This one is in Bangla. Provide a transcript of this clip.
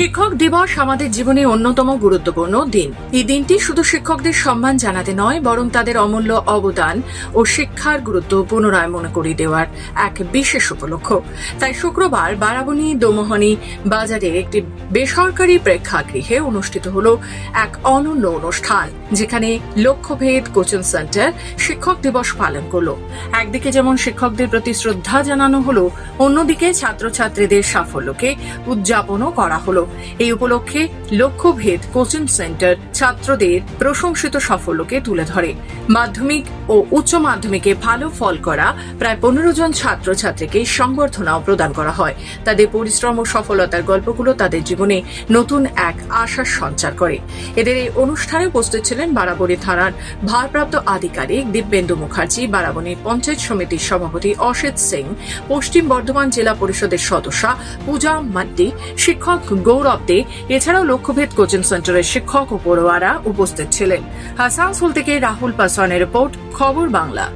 শিক্ষক দিবস আমাদের জীবনে অন্যতম গুরুত্বপূর্ণ দিন। এই দিনটি শুধু শিক্ষকদের সম্মান জানাতে নয়, বরং তাদের অমূল্য অবদান ও শিক্ষার গুরুত্ব পুনরায় মনে করিয়ে দেওয়ার এক বিশেষ উপলক্ষ। তাই শুক্রবার বারাবণী দোমোহনী বাজারে একটি বেসরকারি প্রেক্ষাগৃহে অনুষ্ঠিত হল এক অনন্য অনুষ্ঠান, যেখানে লক্ষ্যভেদ কোচিং সেন্টার শিক্ষক দিবস পালন করল। একদিকে যেমন শিক্ষকদের প্রতি শ্রদ্ধা জানানো হলো, অন্যদিকে ছাত্রছাত্রীদের সাফল্যকে উদযাপনও করা হলো। এই উপলক্ষে লক্ষ্যভেদ কোচিং সেন্টার ছাত্রদের প্রশংসিত সাফল্যকে তুলে ধরে। মাধ্যমিক ও উচ্চ মাধ্যমিকে ভালো ফল করা প্রায় পনেরো জন ছাত্রছাত্রীকে সংবর্ধনাও প্রদান করা হয়। তাদের পরিশ্রম ও সফলতার গল্পগুলো তাদের জীবনে নতুন এক আশার সঞ্চার করে। এদের এই অনুষ্ঠানে উপস্থিত ছিলেন বারাবণী থানার ভারপ্রাপ্ত আধিকারিক দিব্যেন্দু মুখার্জি বারাবণী পঞ্চায়েত সমিতির সভাপতি অসিত সিং, পশ্চিম বর্ধমান জেলা পরিষদের সদস্যা পূজা মাড্ডি শিক্ষক গৌরব দে এছাড়াও লক্ষ্যভেদ কোচিং সেন্টারের শিক্ষক ও পড়ুয়ারা উপস্থিত ছিলেন। হাসান থেকে রাহুল পাসওয়ানের রিপোর্ট, খবর বাংলা।